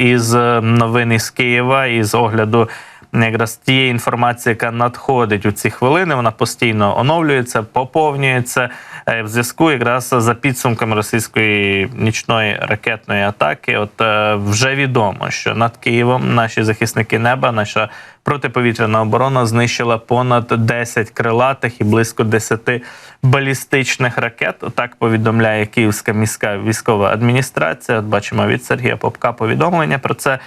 із новин із Києва, із огляду якраз тієї інформації, яка надходить у ці хвилини. Вона постійно оновлюється, поповнюється Е, в зв'язку якраз за підсумками російської нічної ракетної атаки. От е, вже відомо, що над Києвом наші захисники неба, наша протиповітряна оборона знищила понад 10 крилатих і близько 10 балістичних ракет. Так повідомляє Київська міська військова адміністрація. От бачимо від Сергія Попка повідомлення про це.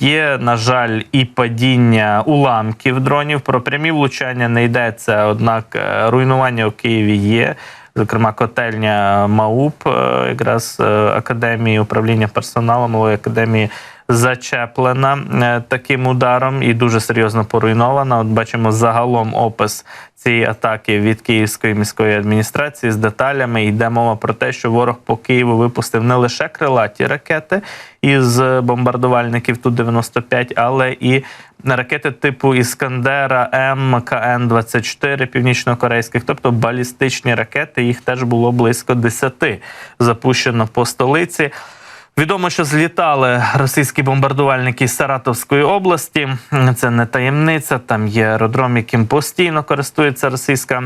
Є, на жаль, і падіння уламків дронів. Про прямі влучання не йдеться однак е, руйнування у Києві є зокрема котельня МАУП, е, якраз е, академії управління персоналом академії зачеплена е, таким ударом і дуже серйозно поруйнована. От бачимо загалом опис цієї атаки від Київської міської адміністрації з деталями. Йде мова про те, що ворог по Києву випустив не лише крилаті ракети із бомбардувальників ту 95 але і ракети типу Іскандера М КН 24 північно-корейських, тобто балістичні ракети. Їх теж було близько 10 запущено по столиці. Відомо, що злітали російські бомбардувальники з Саратовської області. Це не таємниця. Там є аеродром, яким постійно користується російська.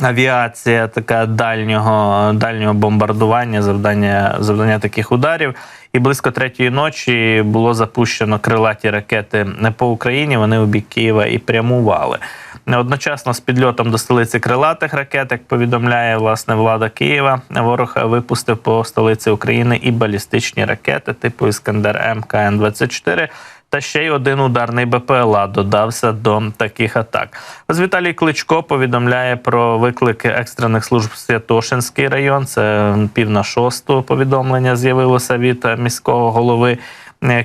Авіація така дальнього дальнього бомбардування, завдання завдання таких ударів. І близько третьої ночі було запущено крилаті ракети не по Україні. Вони у бік Києва і прямували. Одночасно з підльотом до столиці крилатих ракет, як повідомляє власне влада Києва, ворог випустив по столиці України і балістичні ракети типу Іскандер М КН 24 та ще й один ударний БПЛА додався до таких атак. Ось Віталій Кличко повідомляє про виклики екстрених служб Святошинський район. Це пів на шосту повідомлення з'явилося від міського голови.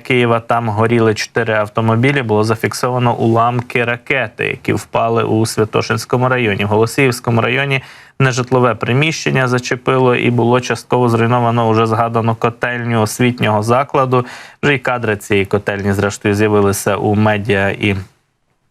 Києва там горіли чотири автомобілі. Було зафіксовано уламки ракети, які впали у Святошинському районі. Голосіївському районі нежитлове приміщення зачепило і було частково зруйновано уже згадану котельню освітнього закладу. Вже й кадри цієї котельні, зрештою, з'явилися у медіа, і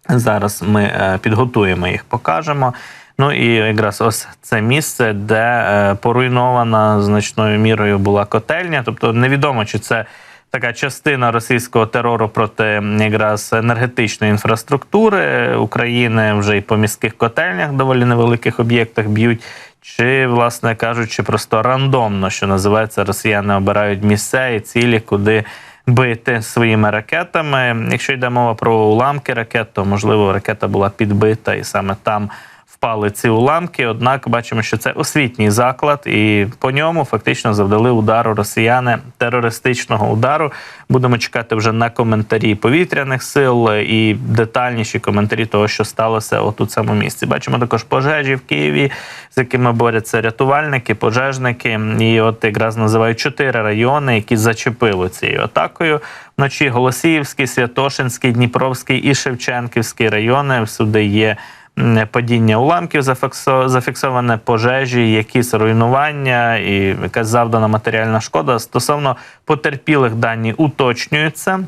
зараз ми е, підготуємо їх, покажемо. Ну і якраз ось це місце, де е, поруйнована значною мірою була котельня. Тобто невідомо, чи це така частина російського терору проти якраз енергетичної інфраструктури України вже і по міських котельнях доволі невеликих об'єктах б'ють. Чи, власне кажучи, просто рандомно, що називається, росіяни обирають місця і цілі, куди бити своїми ракетами. Якщо йде мова про уламки ракет, то можливо ракета була підбита і саме там впали ці уламки. Однак бачимо, що це освітній заклад, і по ньому фактично завдали удару росіяни терористичного удару. Будемо чекати вже на коментарі повітряних сил і детальніші коментарі того, що сталося от у цьому місці. Бачимо також пожежі в Києві, з якими борються рятувальники, пожежники. І от якраз називають чотири райони, які зачепили цією атакою. Вночі Голосіївський, Святошинський, Дніпровський і Шевченківський райони. Всюди є падіння уламків, зафіксоване пожежі, якісь руйнування і якась завдана матеріальна шкода. Стосовно потерпілих дані уточнюються.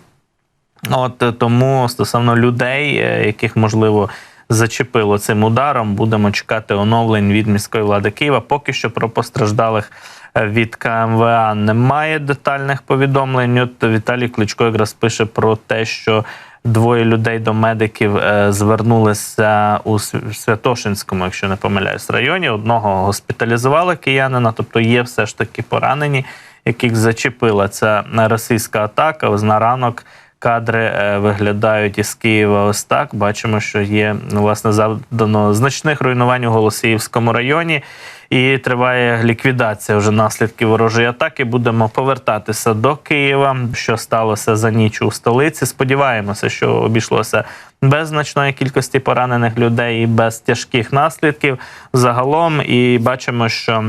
От тому стосовно людей, е, яких можливо зачепило цим ударом, будемо чекати оновлень від міської влади Києва. Поки що про постраждалих е, від КМВА немає детальних повідомлень. От Віталій Кличко якраз пише про те, що Двоє людей до медиків е, звернулися у Святошинському, якщо не помиляюсь, районі. Одного госпіталізували киянина, тобто є все ж таки поранені, яких зачепила ця російська атака. Ось на ранок кадри е, виглядають із Києва. Ось так бачимо, що є власне завдано значних руйнувань у Голосіївському районі і триває ліквідація вже наслідків ворожої атаки. Будемо повертатися до Києва. Що сталося за ніч у столиці? Сподіваємося, що обійшлося без значної кількості поранених людей і без тяжких наслідків загалом. І бачимо, що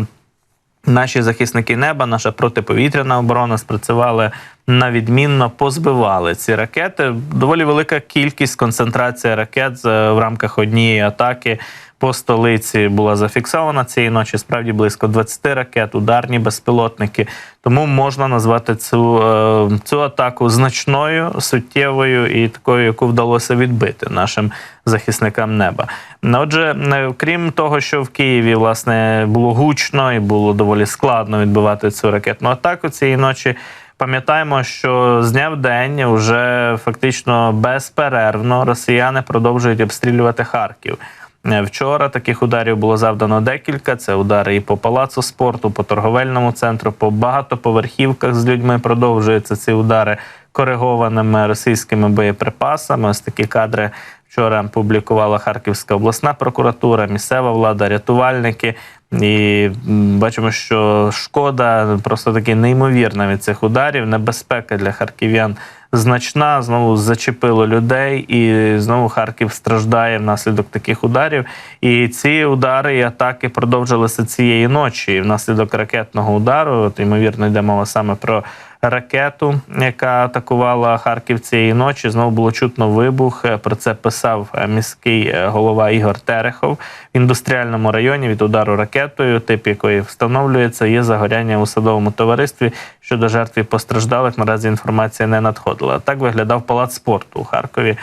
Наші захисники неба, наша протиповітряна оборона спрацювали на відмінно, позбивали ці ракети. Доволі велика кількість концентрація ракет в рамках однієї атаки по столиці була зафіксована цієї ночі. Справді близько 20 ракет, ударні безпілотники. Тому можна назвати цю е, цю атаку значною, суттєвою і такою, яку вдалося відбити нашим захисникам неба. Отже, крім того, що в Києві власне було гучно і було доволі складно відбивати цю ракетну атаку цієї ночі. Пам'ятаємо, що з дня в день вже фактично безперервно росіяни продовжують обстрілювати Харків. Е, Вчора таких ударів було завдано декілька. Це удари і по палацу спорту, по торговельному центру, по багатоповерхівках з людьми продовжуються ці удари коригованими російськими боєприпасами. Ось такі кадри вчора публікувала Харківська обласна прокуратура, місцева влада, рятувальники. І бачимо, що шкода просто таки неймовірна від цих ударів. Небезпека для харків'ян значна. Знову зачепило людей, і знову Харків страждає внаслідок таких ударів. І ці удари і атаки продовжилися цієї ночі. І внаслідок ракетного удару, от ймовірно, йде мова саме про ракету, яка атакувала Харків цієї ночі. Знову було чутно вибух. Про це писав е, міський е, голова Ігор Терехов в індустріальному районі від удару ракетою, тип якої встановлюється, є загоряння у садовому товаристві. Щодо жертв постраждалих наразі інформація не надходила. Так виглядав палац спорту у Харкові.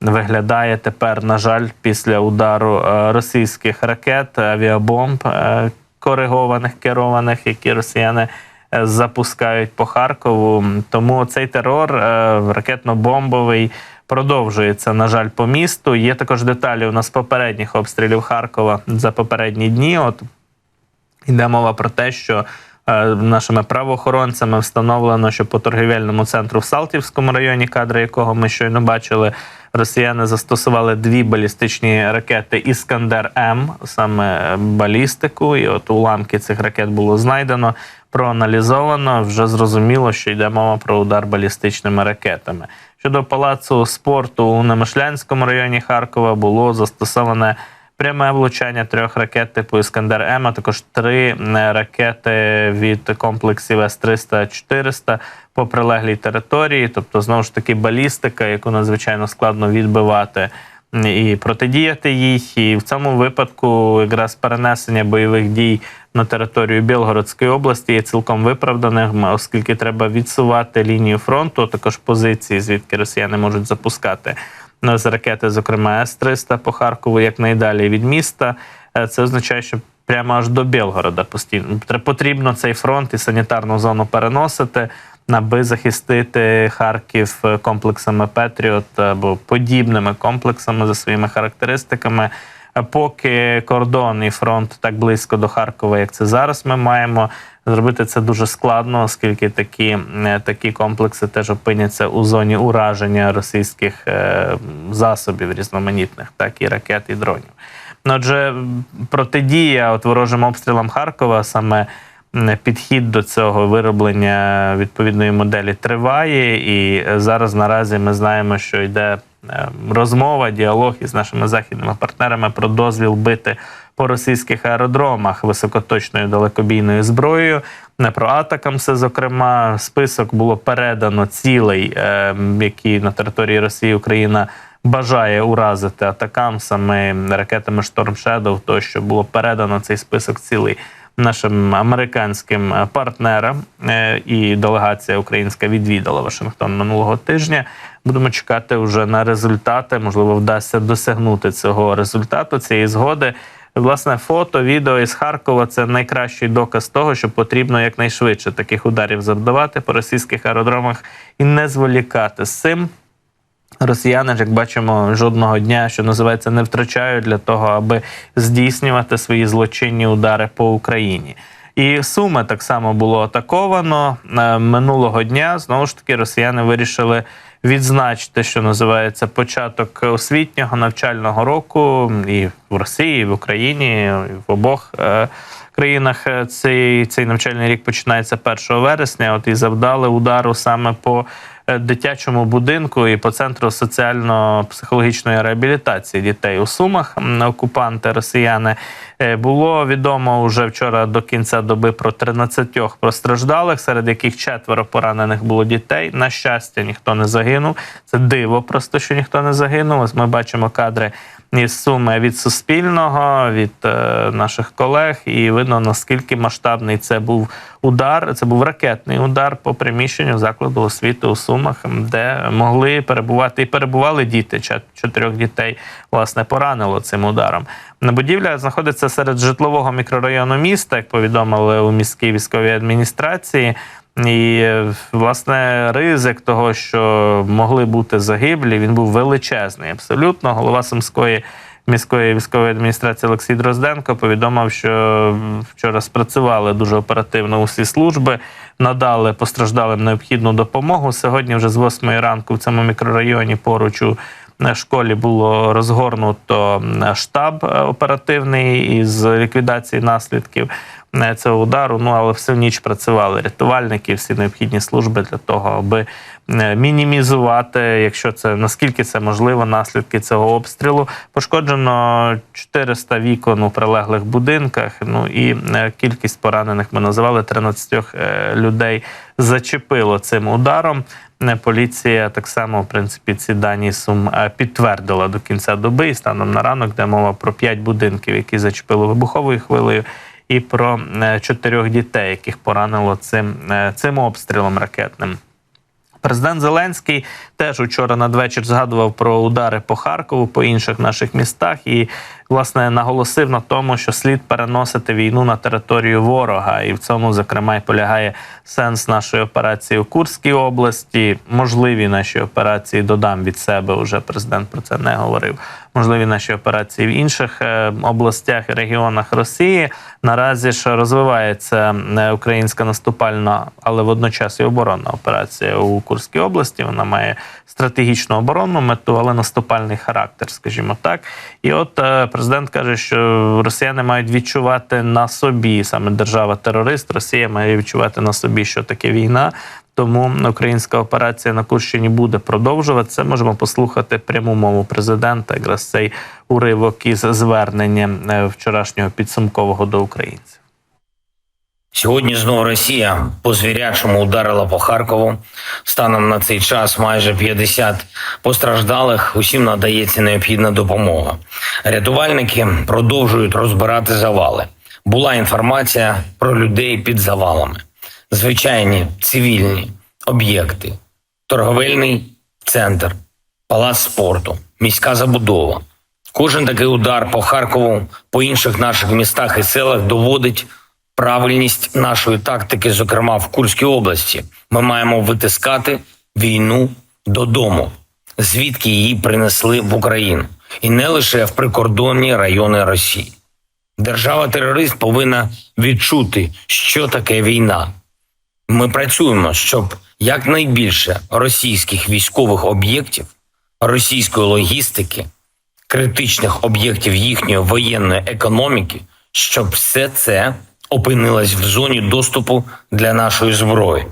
Виглядає тепер, на жаль, після удару е, російських ракет, авіабомб коригованих, керованих, які росіяни запускають по Харкову. Тому цей терор е, ракетно-бомбовий продовжується, на жаль, по місту. Є також деталі у нас попередніх обстрілів Харкова за попередні дні. От Йде мова про те, що е, нашими правоохоронцями встановлено, що по торгівельному центру в Салтівському районі, кадри якого ми щойно бачили, росіяни застосували дві балістичні ракети Іскандер М, саме балістику. І от уламки цих ракет було знайдено, проаналізовано. Вже зрозуміло, що йде мова про удар балістичними ракетами. Щодо палацу спорту у Немишлянському районі Харкова було застосоване пряме влучання трьох ракет типу Іскандер М, а також три е, ракети від комплексів С-300-400 по прилеглій території. Тобто, знову ж таки, балістика, яку надзвичайно складно відбивати і протидіяти їй. І в цьому випадку якраз перенесення бойових дій на територію Білгородської області є цілком виправданим, оскільки треба відсувати лінію фронту, також позиції, звідки росіяни можуть запускати ну, з ракети, зокрема С-300 по Харкову, як найдалі від міста. Е, Це означає, що прямо аж до Білгорода постійно потрібно цей фронт і санітарну зону переносити, аби захистити Харків е, комплексами Петріот або подібними комплексами за своїми характеристиками. Поки кордон і фронт так близько до Харкова, як це зараз, ми маємо зробити це дуже складно, оскільки такі, е, такі комплекси теж опиняться у зоні ураження російських е, засобів різноманітних, так і ракет і дронів. Отже, протидія от ворожим обстрілам Харкова саме підхід до цього вироблення відповідної моделі триває, і е, зараз наразі ми знаємо, що йде розмова, діалог із нашими західними партнерами про дозвіл бити по російських аеродромах високоточною далекобійною зброєю. Не про атакамси, зокрема, список було передано цілий, е, які на території Росії Україна бажає уразити атакамсами, ракетами Storm Shadow, тощо було передано цей список цілий нашим американським е, партнерам. Е, І делегація українська відвідала Вашингтон минулого тижня. Будемо чекати вже на результати. Можливо, вдасться досягнути цього результату, цієї згоди. Власне, фото, відео із Харкова це найкращий доказ того, що потрібно якнайшвидше таких ударів завдавати по російських аеродромах і не зволікати з цим. Росіяни, як бачимо, жодного дня, що називається, не втрачають для того, аби здійснювати свої злочинні удари по Україні. І Суми так само було атаковано Е, минулого дня. Знову ж таки, росіяни вирішили відзначити, що називається початок освітнього навчального року і в Росії, і в Україні, і в обох е, країнах е, цей, цей навчальний рік починається 1 вересня. От і завдали удару саме по дитячому будинку і по центру соціально-психологічної реабілітації дітей у Сумах. Окупанти росіяни Е, було відомо вже вчора до кінця доби про 13 постраждалих, серед яких четверо поранених було дітей. На щастя, ніхто не загинув. Це диво, просто що ніхто не загинув. Ось ми бачимо кадри із суми від Суспільного, від е, наших колег, і видно наскільки масштабний це був удар. Це був ракетний удар по приміщенню закладу освіти у Сумах, де могли перебувати і перебували діти. Чот- Чотирьох дітей власне поранило цим ударом. Будівля знаходиться серед житлового мікрорайону міста, як повідомили у міській військовій адміністрації. І власне ризик того, що могли бути загиблі, він був величезний. Абсолютно голова Сумської міської військової адміністрації Олексій Дрозденко повідомив, що вчора спрацювали дуже оперативно усі служби, надали постраждалим необхідну допомогу. Сьогодні, вже з 8 ранку, в цьому мікрорайоні поруч у е, школі було розгорнуто е, штаб е, оперативний із ліквідації наслідків цього удару. Ну але всю ніч працювали рятувальники, всі необхідні служби для того, аби е, мінімізувати, якщо це наскільки це можливо, наслідки цього обстрілу. Пошкоджено 400 вікон у прилеглих будинках. Ну і е, кількість поранених ми називали 13 е, людей зачепило цим ударом. Е, Поліція так само, в принципі, ці дані сум е, підтвердила до кінця доби. І станом на ранок, де мова про 5 будинків, які зачепили вибуховою хвилею, і про е, чотирьох дітей, яких поранило цим, е, цим обстрілом ракетним. Президент Зеленський теж учора надвечір згадував про удари по Харкову, по інших наших містах, і власне наголосив на тому, що слід переносити війну на територію ворога, і в цьому зокрема й полягає сенс нашої операції у Курській області. Можливі наші операції додам від себе. Уже президент про це не говорив. Можливі наші операції в інших е, областях і регіонах Росії. Наразі ж розвивається е, українська наступальна, але водночас і оборонна операція у Курській області. Вона має стратегічну оборонну мету, але наступальний характер, скажімо так. І от е, президент каже, що росіяни мають відчувати на собі саме держава-терорист. Росія має відчувати на собі, що таке війна. Тому українська операція на Курщині буде продовжуватися. Можемо послухати пряму мову президента, якраз цей уривок із зверненням е, вчорашнього підсумкового до українців. Сьогодні знову Росія по звірячому ударила по Харкову. Станом на цей час майже 50 постраждалих. Усім надається необхідна допомога. Рятувальники продовжують розбирати завали. Була інформація про людей під завалами, звичайні цивільні об'єкти, торговельний центр, палац спорту, міська забудова. Кожен такий удар по Харкову, по інших наших містах і селах доводить правильність нашої тактики, зокрема в Курській області. Ми маємо витискати війну додому, звідки її принесли в Україну, і не лише в прикордонні райони Росії. Держава-терорист повинна відчути, що таке війна. Ми працюємо, щоб якнайбільше російських військових об'єктів, російської логістики, критичних об'єктів їхньої воєнної економіки, щоб все це опинилось в зоні доступу для нашої зброї.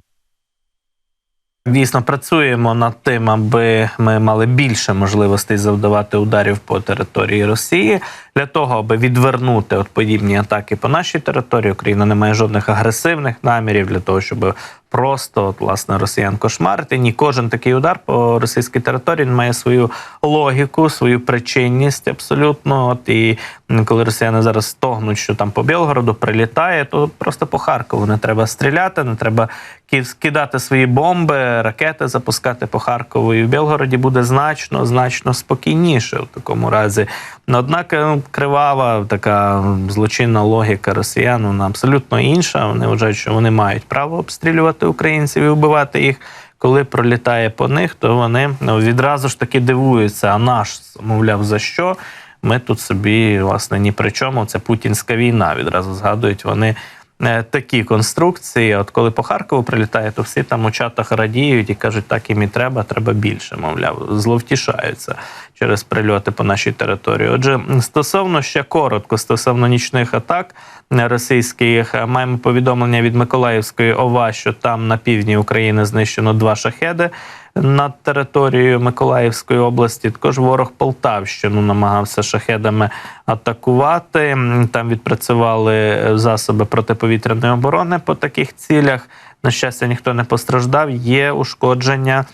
Дійсно, працюємо над тим, аби ми мали більше можливостей завдавати ударів по території Росії для того, аби відвернути от подібні атаки по нашій території. Україна не має жодних агресивних намірів для того, щоб просто от, власне росіян кошмарити. Ні, кожен такий удар по російській території він має свою логіку, свою причинність абсолютно. От і коли росіяни зараз стогнуть, що там по Білгороду прилітає, то просто по Харкову не треба стріляти, не треба ки- кидати свої бомби, ракети запускати по Харкову. І в Білгороді буде значно, значно спокійніше в такому разі. Ну, Однак е, кривава така злочинна логіка росіян, вона абсолютно інша. Вони вважають, що вони мають право обстрілювати українців і вбивати їх. Коли пролітає по них, то вони ну, відразу ж таки дивуються. А наш, мовляв, за що? Ми тут собі, власне, ні при чому. Це путінська війна. Відразу згадують вони е, такі конструкції. От коли по Харкову прилітає, то всі там у чатах радіють і кажуть, так їм і треба, треба більше. Мовляв, зловтішаються через прильоти по нашій території. Отже, стосовно ще коротко, стосовно нічних атак російських, маємо повідомлення від Миколаївської ОВА, що там на півдні України знищено два шахеди. Над територією Миколаївської області також ворог Полтавщину намагався шахедами атакувати. Там відпрацювали засоби протиповітряної оборони по таких цілях. На щастя, ніхто не постраждав. Є ушкодження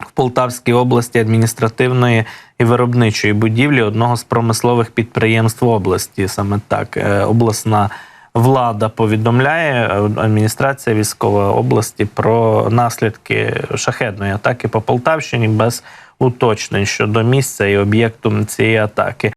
в Полтавській області адміністративної і виробничої будівлі одного з промислових підприємств області. Саме так е, обласна влада повідомляє е, адміністрація військової області про наслідки шахедної атаки по Полтавщині без уточнень щодо місця і об'єкту цієї атаки.